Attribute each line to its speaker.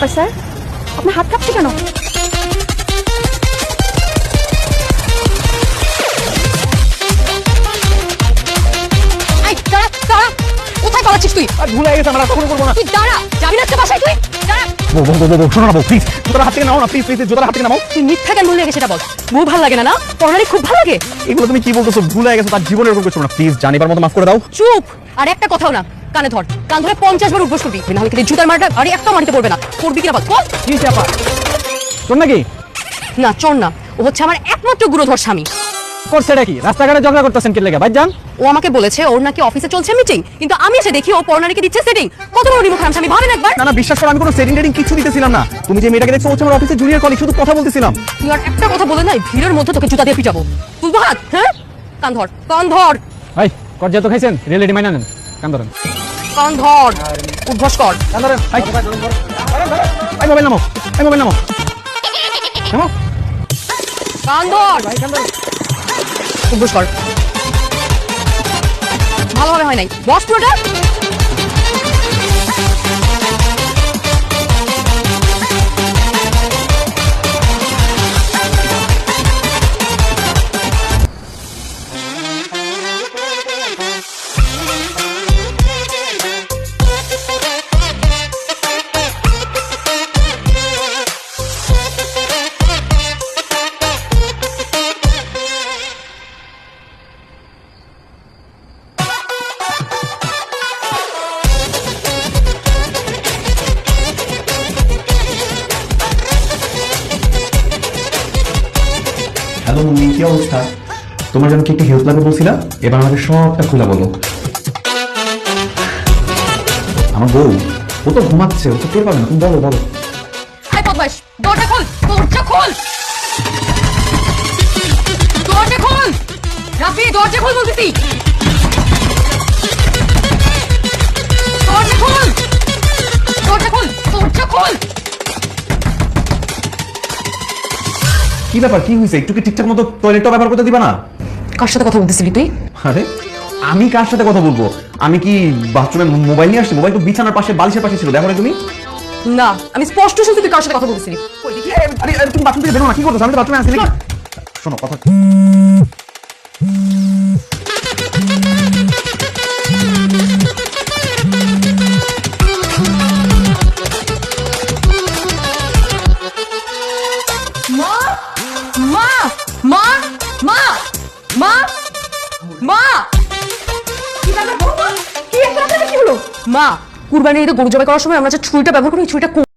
Speaker 1: ব্যাপার স্যার আপনার হাত কাঁপছে কেন?
Speaker 2: কোথায় পালাচ্ছিস তুই?
Speaker 3: আর ভুলে গেছে আমরা আর কখনো করব না।
Speaker 2: তুই দাঁড়া যাবি না বাসায় তুই?
Speaker 3: শোনো প্লিজ জুতার হাত থেকে নাও না প্লিজ প্লিজ জুতার হাত থেকে নাও
Speaker 2: তুই মিথ্যা কেন বলে সেটা বল। বউ ভালো লাগে না না? পড়ালে খুব ভালো লাগে?
Speaker 3: এগুলো তুমি কি বলতেছো? ভুলে গেছো তার জীবনে এরকম কিছু না। প্লিজ জানিবার মতো মাফ করে দাও।
Speaker 2: চুপ। আর একটা কথাও না। কানে ধর। কান ধরে পঞ্চাশ বার উঠবোস করবি। নাহলে কিন্তু জুতার মারটা আরে একটা মারিতে পড়বে না। করবি কিনা বল? বল।
Speaker 3: কি চাপা শোন নাকি?
Speaker 2: না চল না। ও হচ্ছে আমার একমাত্র গুরুধর স্বামী।
Speaker 3: করছে এটা কি? রাস্তাঘাটে ঝগড়া করতেছেন কি লেগে ভাই যান।
Speaker 2: ও আমাকে বলেছে ওর নাকি অফিসে চলছে মিটিং কিন্তু আমি এসে দেখি ও দিচ্ছে সেটিং কত বড় রিমোট আমি ভাবেন একবার?
Speaker 3: না না বিশ্বাস করো আমি কোনো সেটিং টেটিং কিছু দিতেছিলাম না। তুমি যে মেয়েটাকে দেখছ ও হচ্ছে আমার অফিসে জুনিয়র কলিগ শুধু কথা বলতেছিলাম।
Speaker 2: তুই আর একটা কথা বলে নাই ভিড়ের মধ্যে তোকে জুতা দিয়ে পিটাবো। তুই হাত হ্যাঁ? কান ধর কান ধর।
Speaker 3: ভাই কর যেহেতু খাইছেন রিয়েলিটি মাইনা নেন কান ধরেন।
Speaker 2: কান ধর উদ্ভস কর।
Speaker 3: ভাই মোবাইল নামো। ভাই মোবাইল নামো। নামো।
Speaker 2: কান ধর। উদ্ভস কর। ভালোভাবে হয় নাই। বস পুরোটা।
Speaker 4: হ্যালো মুন্নি কি অবস্থা? তোমার জন্য কি একটা হেল্প লাগবে বলছিলা? এবার আমাকে সবটা খোলা বলো। আমার বউ, ও তো ঘুমাচ্ছে, ও তো টের পাবে না। তুমি বলো বলো।
Speaker 2: আয় বদমাইশ, দরজা খোল দরজা খোল। দরজা খোল। রাফি, দরজা খোল বলতেছি। দরজা খোল। দরজা খোল দরজা খোল।
Speaker 4: কি ব্যাপার কি হয়েছে? একটু কি ঠিকঠাক মতো টয়লেটটা ব্যবহার করতে দিবা না?
Speaker 2: কার সাথে কথা বলতেছিলি তুই?
Speaker 4: আরে আমি কার সাথে কথা বলব? আমি কি বাথরুমে মোবাইল নিয়ে আসছি? মোবাইল তো বিছানার পাশে বালিশের পাশে ছিল দেখো না তুমি?
Speaker 2: না আমি স্পষ্ট শুনছি তুই কার সাথে কথা বলতেছিলি।
Speaker 4: আরে আরে তুমি বাথরুম থেকে বেরো না কি করছ আমি তো বাথরুমে আসছি শোনো কথা
Speaker 2: মা মা মা মা মা কি ব্যাপার বৌমা? কি একটা আপনাদের কি হলো মা কুরবানি ঈদে গরু জবাই করার সময় আমরা যে ছুরিটা ব্যবহার করি ওই ছুরিটা